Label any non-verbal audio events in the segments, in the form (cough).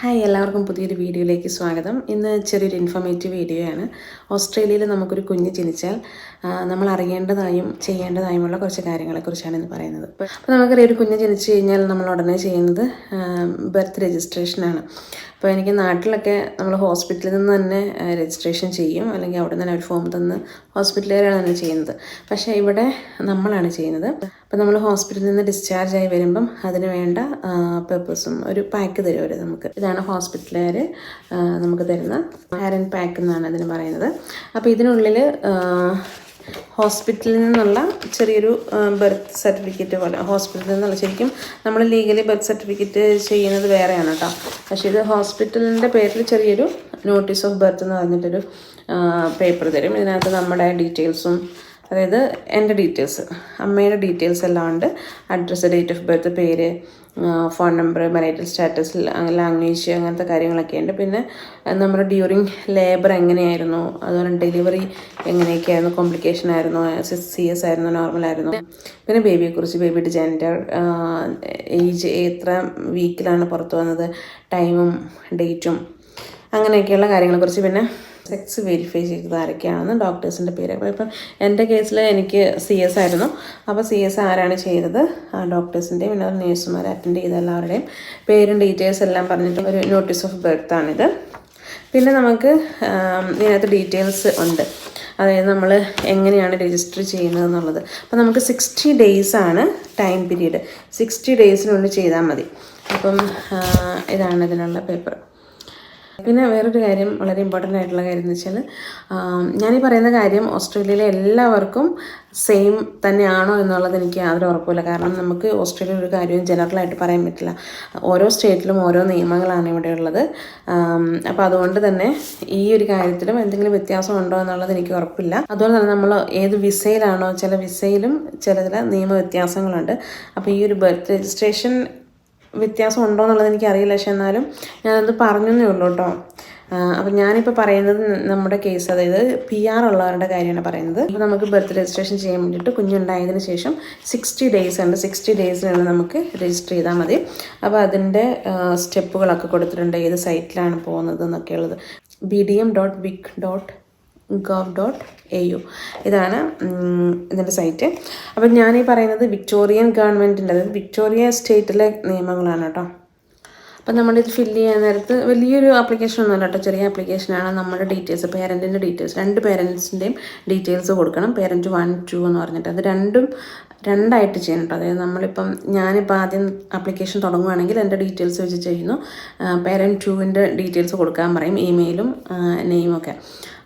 Hi എല്ലാവർക്കും പുതിയൊരു വീഡിയോയിലേക്ക് സ്വാഗതം. ഇന്ന് ചെറിയൊരു ഇൻഫോർമേറ്റീവ് വീഡിയോയാണ് ഓസ്ട്രേലിയയിൽ നമുക്കൊരു കുഞ്ഞ് ജനിച്ചാൽ നമ്മൾ അറിയേണ്ടതായും ചെയ്യേണ്ടതായുമുള്ള കുറച്ച് കാര്യങ്ങളെക്കുറിച്ചാണ് ഇന്ന് പറയുന്നത്. അപ്പോൾ നമുക്കറിയാം ഒരു കുഞ്ഞ് ജനിച്ചു കഴിഞ്ഞാൽ നമ്മൾ ഉടനെ ചെയ്യുന്നത് ബർത്ത് രജിസ്ട്രേഷനാണ് അപ്പോൾ എനിക്ക് നാട്ടിലൊക്കെ നമ്മൾ ഹോസ്പിറ്റലിൽ നിന്ന് തന്നെ രജിസ്ട്രേഷൻ ചെയ്യും. അല്ലെങ്കിൽ അവിടെ നിന്ന് ഒരു ഫോം തന്ന് ഹോസ്പിറ്റലുകാരാണ് തന്നെ ചെയ്യുന്നത്. പക്ഷേ ഇവിടെ നമ്മളാണ് ചെയ്യുന്നത്. അപ്പോൾ നമ്മൾ ഹോസ്പിറ്റലിൽ നിന്ന് ഡിസ്ചാർജ് ആയി വരുമ്പം അതിന് വേണ്ട പേപ്പേഴ്സും ഒരു പാക്ക് തരും അവർ നമുക്ക്. ഇതാണ് ഹോസ്പിറ്റലുകാർ നമുക്ക് തരുന്ന പാരൻ പാക്ക് എന്നാണ് അതിന് പറയുന്നത്. അപ്പോൾ ഇതിനുള്ളിൽ ഹോസ്പിറ്റലിൽ നിന്നുള്ള ചെറിയൊരു ബർത്ത് സർട്ടിഫിക്കറ്റ് പോലെ. ഹോസ്പിറ്റലിൽ നിന്നുള്ള ശരിക്കും നമ്മൾ ലീഗലി ബർത്ത് സർട്ടിഫിക്കറ്റ് ചെയ്യുന്നത് വേറെയാണ് കേട്ടോ പക്ഷേ ഇത് ഹോസ്പിറ്റലിന്റെ പേരിൽ ചെറിയൊരു നോട്ടീസ് ഓഫ് ബർത്ത് എന്ന് പറഞ്ഞിട്ടൊരു പേപ്പർ തരും. ഇതിനകത്ത് നമ്മുടെ ഡീറ്റെയിൽസും അതായത് എന്റെ ഡീറ്റെയിൽസ് അമ്മയുടെ ഡീറ്റെയിൽസ് എല്ലാം ഉണ്ട്. അഡ്രസ്സ് ഡേറ്റ് ഓഫ് ബർത്ത് പേര് phone number marital status language അങ്ങനത്തെ കാര്യങ്ങളൊക്കെ ഉണ്ട്. പിന്നെ നമ്മുടെ ഡ്യൂറിങ് ലേബർ എങ്ങനെയായിരുന്നു? അതുപോലെ ഡെലിവറി എങ്ങനെയൊക്കെയായിരുന്നു? കോംപ്ലിക്കേഷൻ ആയിരുന്നു? സി എസ് ആയിരുന്നു? നോർമൽ ആയിരുന്നു? പിന്നെ ബേബിയെക്കുറിച്ച് ബേബിയുടെ ജെൻഡർ ഏജ് എത്ര വീക്കിലാണ് പുറത്ത് വന്നത്? ടൈമും ഡേറ്റും അങ്ങനെയൊക്കെയുള്ള കാര്യങ്ങളെക്കുറിച്ച് പിന്നെ സെക്സ് വെരിഫൈ ചെയ്തത് ആരൊക്കെയാണെന്ന് ഡോക്ടേഴ്സിന്റെ പേര്. അപ്പോൾ ഇപ്പം എന്റെ കേസിൽ എനിക്ക് സി എസ് ആയിരുന്നു. അപ്പോൾ സി എസ് ആരാണ് ചെയ്തത്? ആ ഡോക്ടേഴ്സിന്റെയും പിന്നെ നേഴ്സുമാർ അറ്റൻഡ് ചെയ്ത എല്ലാവരുടെയും പേരും ഡീറ്റെയിൽസ് എല്ലാം പറഞ്ഞിട്ട് ഒരു നോട്ടീസ് ഓഫ് ബർത്ത് ആണിത്. പിന്നെ നമുക്ക് ഇതിനകത്ത് ഡീറ്റെയിൽസ് ഉണ്ട്. അതായത് നമ്മൾ എങ്ങനെയാണ് രജിസ്റ്റർ ചെയ്യുന്നത് എന്നുള്ളത്. അപ്പോൾ നമുക്ക് സിക്സ്റ്റി ഡേയ്സ് ആണ് ടൈം പീരീഡ്. സിക്സ്റ്റി ഡേയ്സിനുള്ളിൽ ചെയ്താൽ മതി. അപ്പം ഇതാണ് ഇതിനുള്ള പേപ്പർ. പിന്നെ വേറൊരു കാര്യം വളരെ ഇമ്പോർട്ടന്റ് ആയിട്ടുള്ള കാര്യം എന്ന് വെച്ചാൽ ഞാനീ പറയുന്ന കാര്യം ഓസ്ട്രേലിയയിലെ എല്ലാവർക്കും സെയിം തന്നെയാണോ എന്നുള്ളത് എനിക്ക് യാതൊരു ഉറപ്പില്ല കാരണം നമുക്ക് ഓസ്ട്രേലിയ ഒരു കാര്യവും ജനറലായിട്ട് പറയാൻ പറ്റില്ല. ഓരോ സ്റ്റേറ്റിലും ഓരോ നിയമങ്ങളാണ് ഇവിടെ ഉള്ളത്. അപ്പോൾ അതുകൊണ്ട് തന്നെ ഈ ഒരു കാര്യത്തിലും എന്തെങ്കിലും വ്യത്യാസം ഉണ്ടോ എന്നുള്ളത് എനിക്ക് ഉറപ്പില്ല. അതുപോലെ തന്നെ നമ്മൾ ഏത് വിസയിലാണോ ചില വിസയിലും ചില ചില നിയമ വ്യത്യാസങ്ങളുണ്ട് അപ്പോൾ ഈ ഒരു ബർത്ത് രജിസ്ട്രേഷൻ വ്യത്യാസം ഉണ്ടോ എന്നുള്ളത് എനിക്കറിയില്ല. പക്ഷെ എന്നാലും ഞാനത് പറഞ്ഞതേ ഉള്ളൂ കേട്ടോ. അപ്പം ഞാനിപ്പോൾ പറയുന്നത് നമ്മുടെ കേസ് അതായത് പി ആർ ഉള്ളവരുടെ കാര്യമാണ് പറയുന്നത്. അപ്പോൾ നമുക്ക് ബർത്ത് രജിസ്ട്രേഷൻ ചെയ്യാൻ വേണ്ടിയിട്ട് കുഞ്ഞുണ്ടായതിന് ശേഷം സിക്സ്റ്റി ഡേയ്സ് ഉണ്ട്. സിക്സ്റ്റി ഡേയ്സിനുള്ളിൽ നമുക്ക് രജിസ്റ്റർ ചെയ്താൽ മതി. അപ്പോൾ അതിന്റെ സ്റ്റെപ്പുകളൊക്കെ കൊടുത്തിട്ടുണ്ട്. ഏത് സൈറ്റിലാണ് പോകുന്നത് എന്നൊക്കെയുള്ളത്. B D M dot vic dot gov dot A U ഇതാണ് ഇതിന്റെ സൈറ്റ് അപ്പം ഞാനീ പറയുന്നത് വിക്ടോറിയൻ ഗവൺമെന്റിന്റെ അതായത് വിക്ടോറിയ സ്റ്റേറ്റിലെ നിയമങ്ങളാണ് കേട്ടോ അപ്പം നമ്മളിത് ഫില്ല് ചെയ്യാൻ നേരത്ത് വലിയൊരു ആപ്ലിക്കേഷൻ ഒന്നുമല്ല കേട്ടോ ചെറിയ ആപ്ലിക്കേഷനാണ് നമ്മുടെ ഡീറ്റെയിൽസ് പേരന്റിന്റെ ഡീറ്റെയിൽസ് രണ്ട് പേരൻസിന്റെയും ഡീറ്റെയിൽസ് കൊടുക്കണം. പേരന്റ് വൺ ടു എന്ന് പറഞ്ഞിട്ട്. അത് രണ്ടും രണ്ടായിട്ട് ചെയ്യണം കേട്ടോ അതായത് നമ്മളിപ്പം ഞാനിപ്പോൾ ആദ്യം ആപ്ലിക്കേഷൻ തുടങ്ങുവാണെങ്കിൽ എന്റെ ഡീറ്റെയിൽസ് വെച്ച് ചെയ്യുന്നു. പേരന്റ് ടുവിന്റെ ഡീറ്റെയിൽസ് കൊടുക്കാൻ പറയും ഇമെയിലും നെയിമൊക്കെ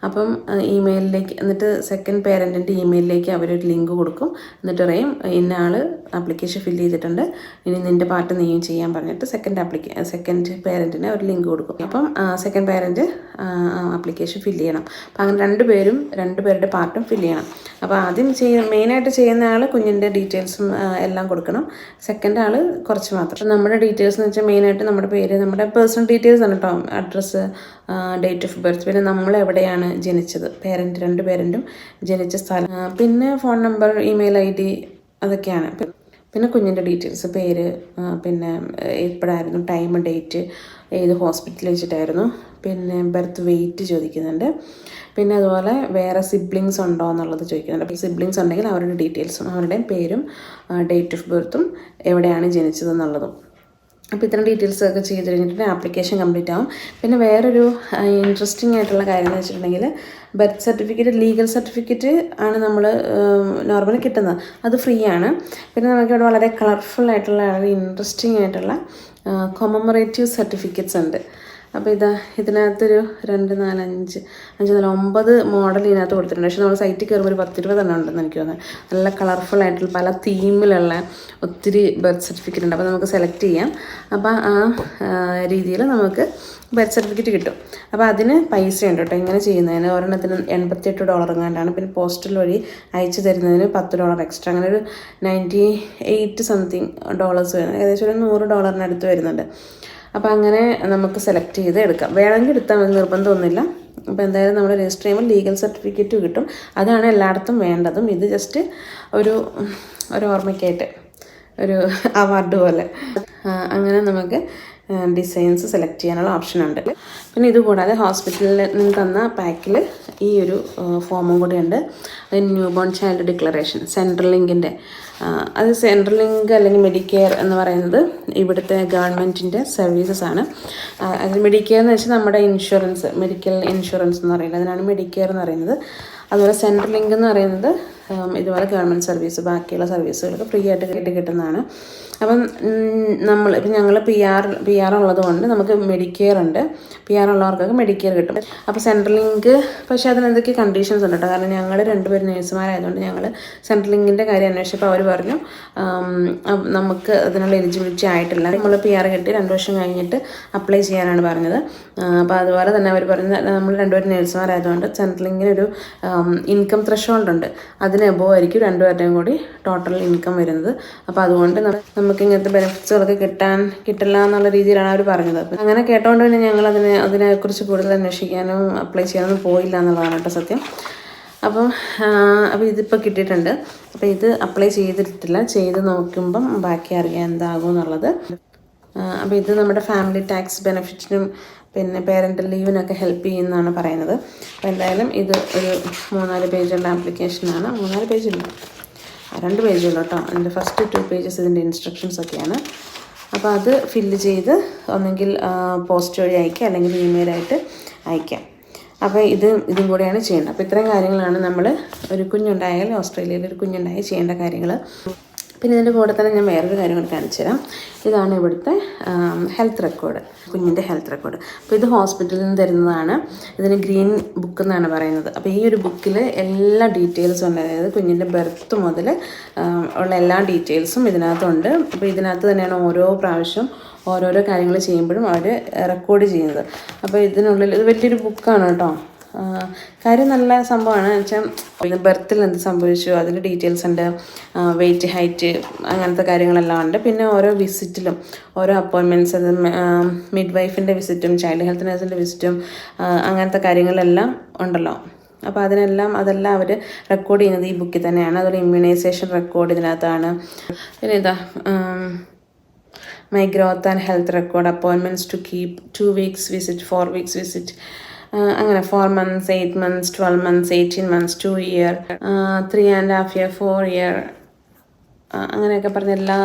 അപ്പം ഇമെയിലിലേക്ക് എന്നിട്ട് സെക്കൻഡ് പേരന്റിന്റെ ഇമെയിലിലേക്ക് അവരൊരു ലിങ്ക് കൊടുക്കും. എന്നിട്ട് പറയും ഇന്ന ആൾ ആപ്ലിക്കേഷൻ ഫില്ല് ചെയ്തിട്ടുണ്ട്. ഇനി നിന്റെ പാർട്ട് നീയും ചെയ്യാൻ പറഞ്ഞിട്ട് സെക്കൻഡ് ആപ്ലിക്ക സെക്കൻഡ് പേരന്റിന് ഒരു ലിങ്ക് കൊടുക്കും. അപ്പം സെക്കൻഡ് പേരന്റ് ആപ്ലിക്കേഷൻ ഫില്ല് ചെയ്യണം. അപ്പം അങ്ങനെ രണ്ട് പേരും രണ്ട് പേരുടെ പാർട്ടും ഫില്ല് ചെയ്യണം. അപ്പോൾ ആദ്യം ചെയ്യ മെയിനായിട്ട് ചെയ്യുന്ന ആൾ കുഞ്ഞിന്റെ ഡീറ്റെയിൽസും എല്ലാം കൊടുക്കണം. സെക്കൻഡ് ആൾ കുറച്ച് മാത്രം. നമ്മുടെ ഡീറ്റെയിൽസ് എന്ന് വെച്ചാൽ മെയിനായിട്ട് നമ്മുടെ പേര് നമ്മുടെ പേഴ്സണൽ ഡീറ്റെയിൽസ് ആണ് കേട്ടോ അഡ്രസ്സ് ഡേറ്റ് ഓഫ് ബർത്ത് പിന്നെ നമ്മൾ എവിടെയാണ് ജനിച്ചത്. പേരന്റ് രണ്ട് പേരന്റും ജനിച്ച സ്ഥലം. പിന്നെ phone number email I D അതൊക്കെയാണ്. പിന്നെ കുഞ്ഞിന്റെ ഡീറ്റെയിൽസ് പേര് പിന്നെ എപ്പോഴായിരുന്നു ടൈം ഡേറ്റ് ഏത് ഹോസ്പിറ്റലിൽ വെച്ചിട്ടായിരുന്നു പിന്നെ ബർത്ത് വെയിറ്റ് ചോദിക്കുന്നുണ്ട്. പിന്നെ അതുപോലെ വേറെ സിബ്ലിങ്സ് ഉണ്ടോ എന്നുള്ളത് ചോദിക്കുന്നുണ്ട്. അപ്പോൾ സിബ്ലിങ്സ് ഉണ്ടെങ്കിൽ അവരുടെ ഡീറ്റെയിൽസും അവരുടെയും പേരും ഡേറ്റ് ഓഫ് ബർത്തും എവിടെയാണ് ജനിച്ചതെന്നുള്ളതും അപ്പോൾ ഇത്തരം ഡീറ്റെയിൽസ് ഒക്കെ ചെയ്ത് കഴിഞ്ഞിട്ടുണ്ടെങ്കിൽ ആപ്ലിക്കേഷൻ കംപ്ലീറ്റ് ആവും. പിന്നെ വേറൊരു ഇൻട്രസ്റ്റിംഗ് ആയിട്ടുള്ള കാര്യം എന്ന് വെച്ചിട്ടുണ്ടെങ്കിൽ ബർത്ത് സർട്ടിഫിക്കറ്റ് ലീഗൽ സർട്ടിഫിക്കറ്റ് ആണ് നമ്മൾ നോർമലി കിട്ടുന്നത്. അത് ഫ്രീ ആണ്. പിന്നെ നമുക്കിവിടെ വളരെ കളർഫുൾ ആയിട്ടുള്ള വളരെ ഇൻട്രസ്റ്റിംഗ് ആയിട്ടുള്ള കൊമമറേറ്റീവ് സർട്ടിഫിക്കറ്റ്സ് ഉണ്ട്. അപ്പോൾ ഇതാ ഇതിനകത്തൊരു രണ്ട് നാല് അഞ്ച് നാല് ഒമ്പത് മോഡൽ ഇതിനകത്ത് കൊടുത്തിട്ടുണ്ട്. പക്ഷേ നമ്മൾ സൈറ്റിൽ കയറുമ്പോൾ ഒരു പത്തിരുപതെണ്ണം ഉണ്ടെന്ന് എനിക്ക് തോന്നുന്നത് നല്ല കളർഫുൾ ആയിട്ടുള്ള പല തീമിലുള്ള ഒത്തിരി ബർത്ത് സർട്ടിഫിക്കറ്റ് ഉണ്ട്. അപ്പോൾ നമുക്ക് സെലക്ട് ചെയ്യാം. അപ്പോൾ ആ രീതിയിൽ നമുക്ക് ബർത്ത് സർട്ടിഫിക്കറ്റ് കിട്ടും. അപ്പോൾ അതിന് പൈസ ഉണ്ട് കേട്ടോ ഇങ്ങനെ ചെയ്യുന്നതിന്. ഒരെണ്ണത്തിന് എൺപത്തിയെട്ട് ഡോളർ എങ്ങാണ്ടാണ്. പിന്നെ പോസ്റ്റൽ വഴി അയച്ചു തരുന്നതിന് പത്ത് ഡോളർ എക്സ്ട്രാ അങ്ങനെ ഒരു നയന്റി എയ്റ്റ് സംതിങ് ഡോളേഴ്സ് വരുന്നത് ഏകദേശം ഒരു നൂറ് ഡോളറിനടുത്ത് വരുന്നുണ്ട്. അപ്പോൾ അങ്ങനെ നമുക്ക് സെലക്ട് ചെയ്ത് എടുക്കാം. വേണമെങ്കിൽ എടുത്താൽ മതി നിർബന്ധമൊന്നുമില്ല. അപ്പോൾ എന്തായാലും നമ്മൾ രജിസ്റ്റർ ചെയ്യുമ്പോൾ ലീഗൽ സർട്ടിഫിക്കറ്റ് കിട്ടും. അതാണ് എല്ലായിടത്തും വേണ്ടതും. ഇത് ജസ്റ്റ് ഒരു ഒരു ഓർമ്മയ്ക്കായിട്ട് ഒരു (laughs) അവാർഡ് പോലെ. അങ്ങനെ നമുക്ക് ഡിസൈൻസ് സെലക്ട് ചെയ്യാനുള്ള ഓപ്ഷൻ ഉണ്ട്. പിന്നെ ഇതുകൂടാതെ ഹോസ്പിറ്റലിൽ നിന്ന് തന്ന പാക്കിൽ ഈ ഒരു ഫോമും കൂടെ ഉണ്ട്. അത് newborn child declaration central ലിങ്കിന്റെ അത് സെൻട്രൽ ലിങ്ക് അല്ലെങ്കിൽ മെഡിക്കെയർ എന്ന് പറയുന്നത് ഇവിടുത്തെ ഗവൺമെന്റിന്റെ സർവീസസ് ആണ്. അതിന് അത് മെഡിക്കെയർ എന്ന് വെച്ചാൽ നമ്മുടെ ഇൻഷുറൻസ് മെഡിക്കൽ ഇൻഷുറൻസ് എന്ന് പറയുന്നത്. അതിനാണ് മെഡിക്കെയർ എന്ന് പറയുന്നത്. അതുപോലെ സെൻട്രൽ ലിങ്ക് എന്ന് പറയുന്നത് ഇതുപോലെ ഗവൺമെന്റ് സർവീസ് ബാക്കിയുള്ള സർവീസുകളൊക്കെ ഫ്രീ ആയിട്ട് കിട്ടി കിട്ടുന്നതാണ്. അപ്പം നമ്മൾ ഇപ്പം ഞങ്ങൾ പി ആർ പി ആർ ഉള്ളത് കൊണ്ട് നമുക്ക് മെഡിക്കെയർ ഉണ്ട്. പി ആർ ഉള്ളവർക്കൊക്കെ മെഡിക്കെയർ കിട്ടും. അപ്പോൾ സെൻട്രൽ ലിങ്ക് പക്ഷേ അതിന് കണ്ടീഷൻസ് ഉണ്ട് കേട്ടോ കാരണം ഞങ്ങൾ രണ്ടുപേരും നേഴ്സുമാരായതുകൊണ്ട് ഞങ്ങൾ സെൻട്രൽ ലിങ്കിന്റെ കാര്യം അന്വേഷിച്ചപ്പോൾ അവർ പറഞ്ഞു നമുക്ക് അതിനുള്ള എലിജിബിലിറ്റി ആയിട്ടില്ല. നമ്മൾ പി ആർ കിട്ടി രണ്ട് വർഷം കഴിഞ്ഞിട്ട് അപ്ലൈ ചെയ്യാനാണ് പറഞ്ഞത്. അപ്പോൾ അതുപോലെ തന്നെ അവർ പറഞ്ഞ നമ്മൾ രണ്ടുപേരും നേഴ്സുമാരായതുകൊണ്ട് സെൻട്രൽ ലിങ്കിനൊരു ഇൻകം ത്രഷോൾഡ് ഉണ്ട്. അതിന് എബോ ആയിരിക്കും രണ്ടുപേരുടെയും കൂടി ടോട്ടൽ ഇൻകം വരുന്നത്. അപ്പോൾ അതുകൊണ്ട് നമുക്ക് ഇങ്ങനത്തെ ബെനിഫിറ്റ്സുകളൊക്കെ കിട്ടാൻ കിട്ടില്ല എന്നുള്ള രീതിയിലാണ് അവർ പറഞ്ഞത്. അപ്പം അങ്ങനെ കേട്ടോണ്ട് തന്നെ ഞങ്ങൾ അതിനെ അതിനെക്കുറിച്ച് കൂടുതൽ അന്വേഷിക്കാനും അപ്ലൈ ചെയ്യാനൊന്നും പോയില്ല എന്നുള്ളതാണ് കേട്ടോ സത്യം. അപ്പം അപ്പോൾ ഇതിപ്പോൾ കിട്ടിയിട്ടുണ്ട്. അപ്പോൾ ഇത് അപ്ലൈ ചെയ്തിട്ടില്ല. ചെയ്ത് നോക്കുമ്പം ബാക്കി അറിയാൻ എന്താകും എന്നുള്ളത്. അപ്പോൾ ഇത് നമ്മുടെ ഫാമിലി ടാക്സ് ബെനിഫിറ്റിനും പിന്നെ പേരന്റ് ലീവിനൊക്കെ ഹെൽപ്പ് ചെയ്യുന്നതാണ് പറയുന്നത്. അപ്പോൾ എന്തായാലും ഇത് ഒരു മൂന്നാൽ പേജുള്ള ആപ്ലിക്കേഷനാണ് മൂന്നാൽ പേജില്ല രണ്ട് പേജുള്ളൂ കേട്ടോ. അതിന്റെ ഫസ്റ്റ് ടു പേജസ് ഇതിന്റെ ഇൻസ്ട്രക്ഷൻസ് ഒക്കെയാണ്. അപ്പോൾ അത് ഫില്ല് ചെയ്ത് ഒന്നെങ്കിൽ പോസ്റ്റ് വഴി അയക്കാം. അല്ലെങ്കിൽ ഇമെയിലായിട്ട് അയക്കാം. അപ്പോൾ ഇത് ഇതും കൂടെയാണ് ചെയ്യേണ്ടത്. അപ്പോൾ ഇത്രയും കാര്യങ്ങളാണ് നമ്മൾ ഒരു കുഞ്ഞുണ്ടായാൽ ഓസ്ട്രേലിയയിൽ ഒരു കുഞ്ഞുണ്ടായാൽ ചെയ്യേണ്ട കാര്യങ്ങൾ പിന്നെ ഇതിന്റെ കൂടെ തന്നെ ഞാൻ വേറൊരു കാര്യം കൂടി കാണിച്ചു തരാം. ഇതാണ് ഇവിടുത്തെ ഹെൽത്ത് റെക്കോർഡ് കുഞ്ഞിന്റെ ഹെൽത്ത് റെക്കോർഡ് അപ്പോൾ ഇത് ഹോസ്പിറ്റലിൽ നിന്ന് തരുന്നതാണ്. ഇതിന് ഗ്രീൻ ബുക്ക് എന്നാണ് പറയുന്നത്. അപ്പോൾ ഈ ഒരു ബുക്കിൽ എല്ലാ ഡീറ്റെയിൽസും ഉണ്ട്. അതായത് കുഞ്ഞിന്റെ ബർത്ത് മുതൽ ഉള്ള എല്ലാ ഡീറ്റെയിൽസും ഇതിനകത്തുണ്ട്. അപ്പോൾ ഇതിനകത്ത് തന്നെയാണ് ഓരോ പ്രാവശ്യം ഓരോരോ കാര്യങ്ങൾ ചെയ്യുമ്പോഴും അവർ റെക്കോർഡ് ചെയ്യുന്നത്. അപ്പോൾ ഇതിനുള്ളിൽ ഇത് വലിയൊരു ബുക്കാണ് കേട്ടോ. കാര്യം നല്ല സംഭവമാണ്. വെച്ചാൽ ബർത്തിൽ എന്ത് സംഭവിച്ചു അതിന്റെ ഡീറ്റെയിൽസ് ഉണ്ട്. വെയിറ്റ് ഹൈറ്റ് അങ്ങനത്തെ കാര്യങ്ങളെല്ലാം ഉണ്ട്. പിന്നെ ഓരോ വിസിറ്റിലും ഓരോ അപ്പോയിൻമെന്റ്സ് അത് മിഡ് വൈഫിന്റെ വിസിറ്റും ചൈൽഡ് ഹെൽത്ത് നേഴ്സിന്റെ വിസിറ്റും അങ്ങനത്തെ കാര്യങ്ങളെല്ലാം ഉണ്ടല്ലോ. അപ്പോൾ അതിനെല്ലാം അതെല്ലാം അവർ റെക്കോർഡ് ചെയ്യുന്നത് ഈ ബുക്കിൽ തന്നെയാണ്. അതൊരു ഇമ്മ്യൂണൈസേഷൻ റെക്കോർഡ് ഇതിനകത്താണ്. പിന്നെ ഇതാ my growth and health record appointments to keep two weeks visit four weeks visit അങ്ങനെ four months eight months twelve months eighteen months two year three and half year four year അങ്ങനെയൊക്കെ പറഞ്ഞ എല്ലാ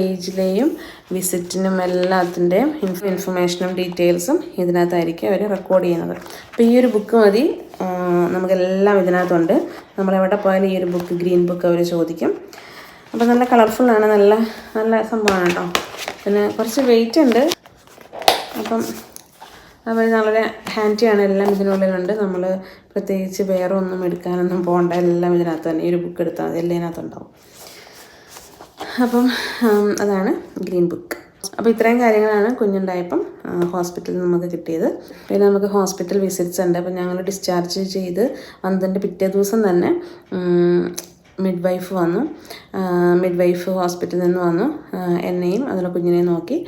ഏജിലെയും വിസിറ്റിനും എല്ലാത്തിന്റെയും ഇൻഫർമേഷനും ഡീറ്റെയിൽസും ഇതിനകത്തായിരിക്കും അവർ record ചെയ്യുന്നത്. അപ്പോൾ ഈ ഒരു ബുക്ക് മതി. നമുക്കെല്ലാം ഇതിനകത്തുണ്ട്. നമ്മളെവിടെ പോയാലും ഈ ഒരു ബുക്ക് ഗ്രീൻ ബുക്ക് അവർ ചോദിക്കും. അപ്പോൾ നല്ല കളർഫുള്ളാണ് നല്ല നല്ല സംഭവമാണ് കേട്ടോ. പിന്നെ കുറച്ച് വെയിറ്റ് ഉണ്ട്. അപ്പം അവർ വളരെ ഹാൻഡിയാണ് എല്ലാം ഇതിനുള്ളിലുണ്ട്. നമ്മൾ പ്രത്യേകിച്ച് വേറെ ഒന്നും എടുക്കാനൊന്നും പോകണ്ട എല്ലാം ഇതിനകത്ത് തന്നെ. ഈ ഒരു ബുക്ക് എടുത്താൽ മതി. എല്ലാം ഇതിനകത്തുണ്ടാവും അപ്പം അതാണ് ഗ്രീൻ ബുക്ക് അപ്പോൾ ഇത്രയും കാര്യങ്ങളാണ് കുഞ്ഞുണ്ടായപ്പം ഹോസ്പിറ്റലിൽ നമുക്ക് കിട്ടിയത്. പിന്നെ നമുക്ക് ഹോസ്പിറ്റൽ വിസിറ്റ്സ് ഉണ്ട്. അപ്പം ഞങ്ങൾ ഡിസ്ചാർജ് ചെയ്ത് വന്നതിന്റെ പിറ്റേ ദിവസം തന്നെ മിഡ് വൈഫ് വന്നു. മിഡ് വൈഫ് ഹോസ്പിറ്റലിൽ നിന്ന് വന്നു. എന്നെയും അതിലെ കുഞ്ഞിനെയും നോക്കി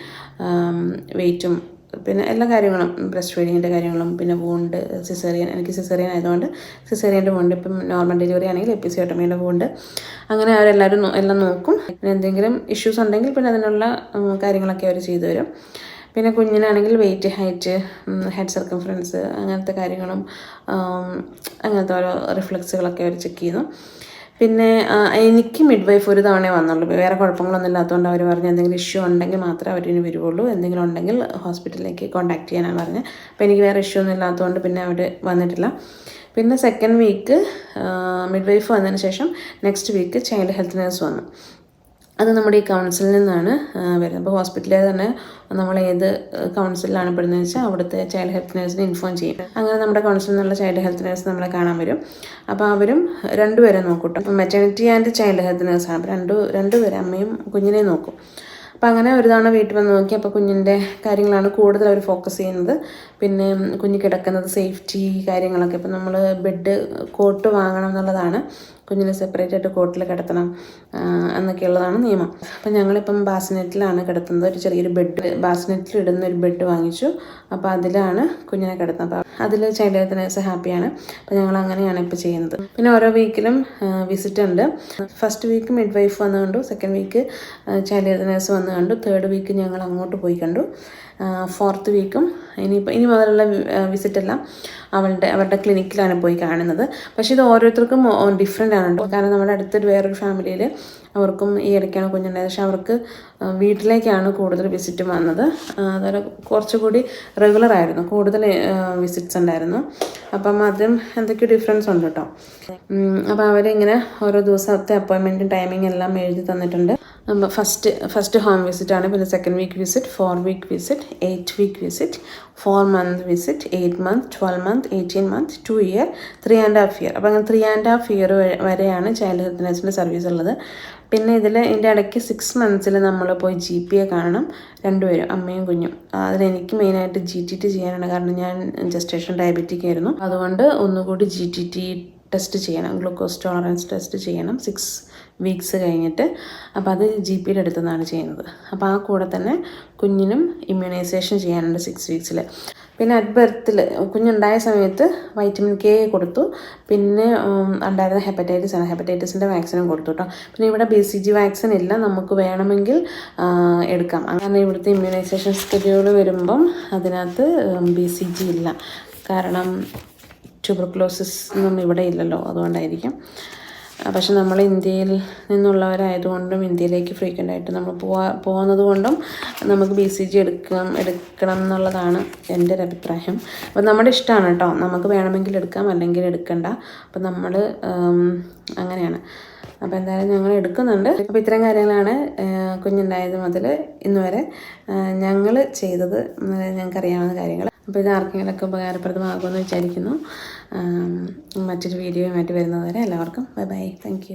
വെയിറ്റും പിന്നെ എല്ലാ കാര്യങ്ങളും ബ്രസ്റ്റ് ഫീഡിങ്ങിന്റെ കാര്യങ്ങളും പിന്നെ വൂണ്ട് സിസേറിയൻ എനിക്ക് സിസേറിയൻ ആയതുകൊണ്ട് സിസേറിയന്റെ വൂണ്ട് ഇപ്പം നോർമൽ ഡെലിവറി ആണെങ്കിൽ എപ്പിസിയോട്ടമിയുടെ വൂണ്ട് അങ്ങനെ അവരെല്ലാവരും എല്ലാം നോക്കും. പിന്നെ എന്തെങ്കിലും ഇഷ്യൂസ് ഉണ്ടെങ്കിൽ പിന്നെ അതിനുള്ള കാര്യങ്ങളൊക്കെ അവർ ചെയ്തു തരും. പിന്നെ കുഞ്ഞിനാണെങ്കിൽ വെയിറ്റ് ഹൈറ്റ് ഹെഡ് സർക്കംഫറൻസ് അങ്ങനത്തെ കാര്യങ്ങളും അങ്ങനത്തെ ഓരോ റിഫ്ലക്സുകളൊക്കെ അവർ ചെക്ക് ചെയ്യുന്നു. പിന്നെ എനിക്ക് മിഡ് വൈഫ് ഒരു തവണ വന്നുള്ളൂ. വേറെ കുഴപ്പങ്ങളൊന്നും ഇല്ലാത്തതുകൊണ്ട് അവർ പറഞ്ഞു എന്തെങ്കിലും ഇഷ്യൂ ഉണ്ടെങ്കിൽ മാത്രമേ അവരിന് വരുവുള്ളൂ. എന്തെങ്കിലും ഉണ്ടെങ്കിൽ ഹോസ്പിറ്റലിലേക്ക് കോൺടാക്ട് ചെയ്യാനാണ് പറഞ്ഞത് അപ്പോൾ എനിക്ക് വേറെ ഇഷ്യൂ ഒന്നും ഇല്ലാത്തതുകൊണ്ട് പിന്നെ അവർ വന്നിട്ടില്ല. പിന്നെ സെക്കൻഡ് വീക്ക് മിഡ് വൈഫ് വന്നതിന് ശേഷം next week child health nurse വന്നു. അത് നമ്മുടെ ഈ കൗൺസിലിൽ നിന്നാണ് വരുന്നത്. അപ്പോൾ ഹോസ്പിറ്റലിൽ തന്നെ നമ്മൾ ഏത് കൗൺസിലാണ് പെടുന്നത് വെച്ചാൽ അവിടുത്തെ ചൈൽഡ് ഹെൽത്ത് നേഴ്സിനെ ഇൻഫോം ചെയ്യും. അങ്ങനെ നമ്മുടെ കൗൺസിലിൽ നിന്നുള്ള ചൈൽഡ് ഹെൽത്ത് നേഴ്സ് നമ്മളെ കാണാൻ വരും. അപ്പോൾ അവരും രണ്ടുപേരെ നോക്കൂട്ടോ. അപ്പം മെറ്റേണിറ്റി ആൻഡ് ചൈൽഡ് ഹെൽത്ത് നേഴ്സാണ് അപ്പോൾ രണ്ടു രണ്ടുപേരെ അമ്മയും കുഞ്ഞിനെയും നോക്കും. അപ്പം അങ്ങനെ ഒരു തവണ വീട്ടിൽ വന്ന് നോക്കി അപ്പോൾ കുഞ്ഞിന്റെ കാര്യങ്ങളാണ് കൂടുതൽ അവർ ഫോക്കസ് ചെയ്യുന്നത്. പിന്നെ കുഞ്ഞ് കിടക്കുന്നത് സേഫ്റ്റി കാര്യങ്ങളൊക്കെ. ഇപ്പം നമ്മൾ ബെഡ് കോട്ട് വാങ്ങണം എന്നുള്ളതാണ്. കുഞ്ഞിനെ സെപ്പറേറ്റ് ആയിട്ട് കോട്ടിൽ കിടത്തണം എന്നൊക്കെയുള്ളതാണ് നിയമം. അപ്പം ഞങ്ങളിപ്പം ബാസ്നെറ്റിലാണ് കിടത്തുന്നത്. ഒരു ചെറിയൊരു ബെഡ് ബാസ്നെറ്റിൽ ഇടുന്ന ഒരു ബെഡ് വാങ്ങിച്ചു. അപ്പോൾ അതിലാണ് കുഞ്ഞിനെ കിടത്തുന്നത്. അപ്പോൾ അതിൽ ചൈൽഡ് ഹെൽത്ത് നേഴ്സ് ഹാപ്പിയാണ്. അപ്പോൾ ഞങ്ങൾ അങ്ങനെയാണ് ഇപ്പോൾ ചെയ്യുന്നത്. പിന്നെ ഓരോ വീക്കിലും വിസിറ്റ് ഉണ്ട്. ഫസ്റ്റ് വീക്ക് മിഡ് വൈഫ് വന്ന് കണ്ടു. Second week child health nurse വന്ന് കണ്ടു. തേർഡ് വീക്ക് ഞങ്ങൾ അങ്ങോട്ട് പോയി കണ്ടു. ഫോർത്ത് വീക്കും ഇനിയിപ്പോൾ ഇനി മുതലുള്ള വിസിറ്റെല്ലാം അവളുടെ അവരുടെ ക്ലിനിക്കിലാണ് പോയി കാണുന്നത്. പക്ഷേ ഇത് ഓരോരുത്തർക്കും ഡിഫറെന്റ് ആണ് കാരണം നമ്മുടെ അടുത്തൊരു വേറൊരു ഫാമിലിയിൽ അവർക്കും ഈ ഇടയ്ക്കാണ് കുഞ്ഞുണ്ടായത്. പക്ഷേ അവർക്ക് വീട്ടിലേക്കാണ് കൂടുതൽ വിസിറ്റ് വന്നത്. അതുപോലെ കുറച്ചുകൂടി റെഗുലർ ആയിരുന്നു. കൂടുതൽ വിസിറ്റ്സ് ഉണ്ടായിരുന്നു. അപ്പം അതും എന്തൊക്കെയോ ഡിഫറൻസ് ഉണ്ട് കേട്ടോ അപ്പം അപ്പോൾ അവരിങ്ങനെ ഓരോ ദിവസത്തെ അപ്പോയിൻമെന്റും ടൈമിംഗ് എല്ലാം എഴുതി തന്നിട്ടുണ്ട്. ഫസ്റ്റ് ഫസ്റ്റ് ഹോം വിസിറ്റ് ആണ്. പിന്നെ second week visit four week visit eight week visit four month visit eight month twelve month eighteen month two year three and half year അപ്പോൾ അങ്ങനെ ത്രീ ആൻഡ് ഹാഫ് ഇയർ വരെയാണ് child health നഴ്സിന്റെ service ഉള്ളത്. പിന്നെ ഇതിൽ ഇതിന്റെ ഇടയ്ക്ക് six മന്ത്സിൽ നമ്മൾ പോയി ജി പി എ കാണണം രണ്ടുപേരും അമ്മയും കുഞ്ഞും. അതിലെനിക്ക് മെയിനായിട്ട് ജി ടി ടി ചെയ്യാനാണ്. കാരണം ഞാൻ ജസ്റ്റേഷൻ ഡയബറ്റിക് ആയിരുന്നു. അതുകൊണ്ട് ഒന്നുകൂടി ജി ടി ടി ടെസ്റ്റ് ചെയ്യണം ഗ്ലൂക്കോസ് ടോളറൻസ് ടെസ്റ്റ് ചെയ്യണം സിക്സ് വീക്സ് കഴിഞ്ഞിട്ട്. അപ്പോൾ അത് ജി പിയുടെ അടുത്തു നിന്നാണ് ചെയ്യുന്നത്. അപ്പോൾ ആ കൂടെ തന്നെ കുഞ്ഞിനും ഇമ്മ്യൂണൈസേഷൻ ചെയ്യാനുണ്ട് സിക്സ് വീക്സിൽ പിന്നെ അറ്റ് ബർത്തിൽ കുഞ്ഞുണ്ടായ സമയത്ത് വൈറ്റമിൻ കെ കൊടുത്തു. പിന്നെ ഉണ്ടായിരുന്ന ഹെപ്പറ്റൈറ്റിസ് ആണ്. ഹെപ്പറ്റൈറ്റിസിന്റെ വാക്സിനും കൊടുത്തു കേട്ടോ പിന്നെ ഇവിടെ ബി സി ജി വാക്സിൻ ഇല്ല. നമുക്ക് വേണമെങ്കിൽ എടുക്കാം. അങ്ങനെ ഇവിടുത്തെ ഇമ്മ്യൂണൈസേഷൻ സ്കെഡ്യൂൾ വരുമ്പം അതിനകത്ത് ബി സി ജി ഇല്ല. കാരണം ട്യൂബർക്ലോസിസ് ഒന്നും ഇവിടെ ഇല്ലല്ലോ അതുകൊണ്ടായിരിക്കും. പക്ഷെ നമ്മൾ ഇന്ത്യയിൽ നിന്നുള്ളവരായതുകൊണ്ടും ഇന്ത്യയിലേക്ക് ഫ്രീക്വന്റ് ആയിട്ട് നമ്മൾ പോവാ പോകുന്നത് കൊണ്ടും നമുക്ക് ബി സി ജി എടുക്കാം എടുക്കണം എന്നുള്ളതാണ് എന്റെ ഒരു അഭിപ്രായം. അപ്പം നമ്മുടെ ഇഷ്ടമാണ് കേട്ടോ. നമുക്ക് വേണമെങ്കിൽ എടുക്കാം അല്ലെങ്കിൽ എടുക്കണ്ട. അപ്പം നമ്മൾ അങ്ങനെയാണ്. അപ്പോൾ എന്തായാലും ഞങ്ങൾ എടുക്കുന്നുണ്ട്. അപ്പോൾ ഇത്തരം കാര്യങ്ങളാണ് കുഞ്ഞുണ്ടായത് മുതൽ ഇന്ന് വരെ. ഞങ്ങൾ ചെയ്തത് ഞങ്ങൾക്ക് അറിയാവുന്ന കാര്യങ്ങൾ. അപ്പോൾ ഇത് ആർക്കെങ്കിലുമൊക്കെ ഉപകാരപ്രദമാകുമെന്ന് വിചാരിക്കുന്നു. മറ്റൊരു വീഡിയോയുമായിട്ട് വരുന്നതുവരെ എല്ലാവർക്കും ബൈ ബൈ. താങ്ക്